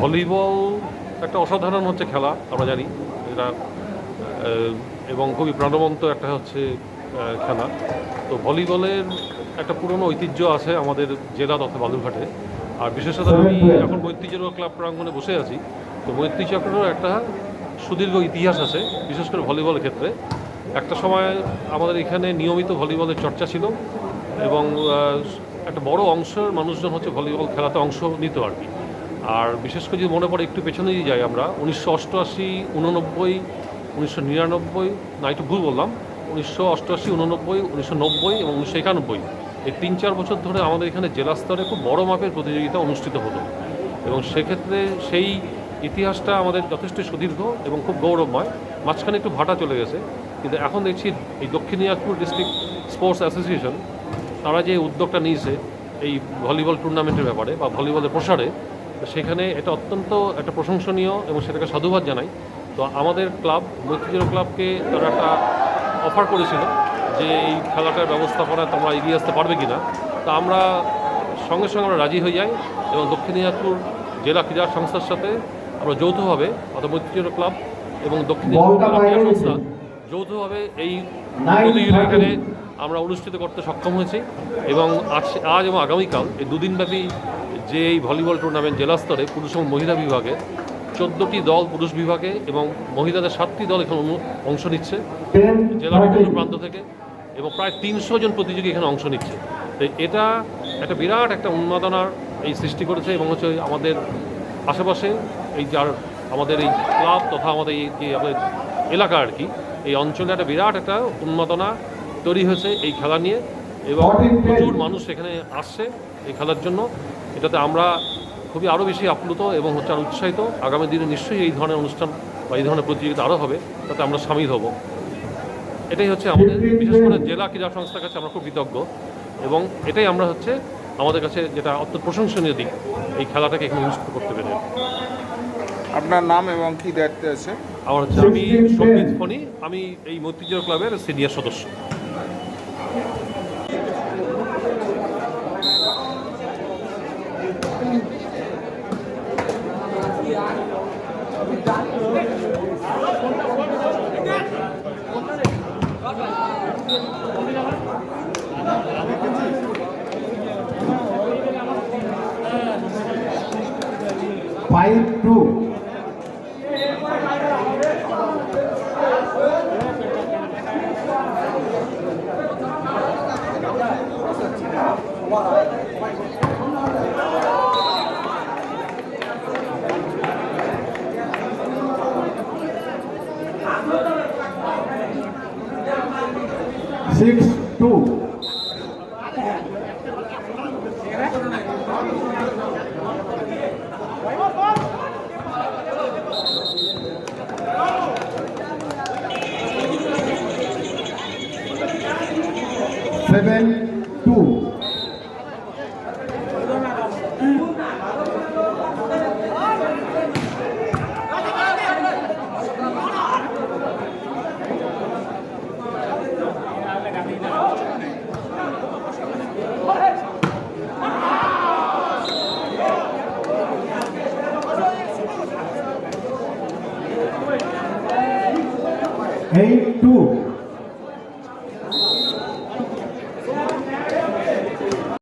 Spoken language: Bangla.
ভলিবল একটা অসাধারণ হচ্ছে খেলা, আমরা জানি। এটা এবং খুবই প্রাণবন্ত একটা হচ্ছে খেলা। তো ভলিবলের একটা পুরনো ঐতিহ্য আছে আমাদের জেলা তথা বালুরঘাটে। আর বিশেষত আমি এখন মৈত্রীচক্র ক্লাব প্রাঙ্গণে বসে আছি। তো মৈত্রীচক্রেরও একটা সুদীর্ঘ ইতিহাস আছে, বিশেষ করে ভলিবলের ক্ষেত্রে। একটা সময় আমাদের এখানে নিয়মিত ভলিবলের চর্চা ছিল এবং একটা বড় অংশের মানুষজন হচ্ছে ভলিবল খেলাতে অংশ নিত আর কি। আর বিশেষ করে যদি মনে পড়ে, একটু পেছনে দিয়ে যাই আমরা, উনিশশো অষ্টআশি, উননব্বই, উনিশশো নিরানব্বই, না, একটু ভুল বললাম, উনিশশো অষ্টআশি, উননব্বই, উনিশশো নব্বই এবং উনিশশো একানব্বই। এই তিন চার বছর ধরে আমাদের এখানে জেলা স্তরে খুব বড় মাপের প্রতিযোগিতা অনুষ্ঠিত হতো এবং সেক্ষেত্রে সেই ইতিহাসটা আমাদের যথেষ্ট সুদীর্ঘ এবং খুব গৌরবময়। মাঝখানে একটু ভাটা চলে গেছে, কিন্তু এখন দেখছি এই দক্ষিণ দিনাজপুর ডিস্ট্রিক্ট স্পোর্টস অ্যাসোসিয়েশন তারা যে উদ্যোগটা নিয়েছে এই ভলিবল টুর্নামেন্টের ব্যাপারে বা ভলিবলের প্রসারে সেখানে এটা অত্যন্ত একটা প্রশংসনীয় এবং সেটাকে সাধুবাদ জানাই। তো আমাদের ক্লাব মৈত্রীজোড়া ক্লাবকে তারা একটা অফার করেছিল যে এই খেলাটার ব্যবস্থাপনায় তোমরা এগিয়ে আসতে পারবে কি না তা আমরা সঙ্গে সঙ্গে আমরা রাজি হয়ে যাই এবং দক্ষিণ দিনাজপুর জেলা ক্রীড়া সংস্থার সাথে আমরা যৌথভাবে অর্থাৎ মৈত্রীজোড়া ক্লাব এবং দক্ষিণ দিনাজপুর জেলা ক্রীড়া সংস্থা যৌথভাবে এই। এখানে আমরা অনুষ্ঠিত করতে সক্ষম হয়েছি এবং আজ আজ এবং আগামীকাল এই দুদিনব্যাপী যে এই ভলিবল টুর্নামেন্ট জেলা স্তরে পুরুষ এবং মহিলা বিভাগে চোদ্দোটি দল পুরুষ বিভাগে এবং মহিলাদের সাতটি দল এখানে অংশ নিচ্ছে জেলার বিভিন্ন প্রান্ত থেকে, এবং প্রায় তিনশো জন প্রতিযোগী এখানে অংশ নিচ্ছে। তো এটা একটা বিরাট একটা উন্মাদনার এই সৃষ্টি করেছে এবং হচ্ছে আমাদের আশেপাশে এই যার আমাদের এই ক্লাব তথা আমাদের এই যে আমাদের এলাকা আর কি, এই অঞ্চলে একটা বিরাট একটা উন্মাদনা তৈরি হয়েছে এই খেলা নিয়ে, এবং প্রচুর মানুষ এখানে আসছে। এই খেলার জন্য। এটাতে আমরা খুবই আরও বেশি আপ্লুত এবং হচ্ছে আর উৎসাহিত। আগামী দিনে নিশ্চয়ই এই ধরনের অনুষ্ঠান বা এই ধরনের প্রতিযোগিতা আরও হবে তাতে আমরা সামিল হব। এটাই হচ্ছে আমাদের বিশেষ করে জেলা ক্রীড়া সংস্থার কাছে আমরা খুব কৃতজ্ঞ এবং এটাই আমরা হচ্ছে আমাদের কাছে যেটা অত্যন্ত প্রশংসনীয় দিক এই খেলাটাকে এখানে অনুষ্ঠিত করতে পেরে। আপনার নাম এবং কি দায়িত্বে আছে? আমার হচ্ছে আমি সংগীত ফণি আমি এই মৈত্রীজোড়া ক্লাবের সিনিয়র সদস্য। Five two six two seven two em tu.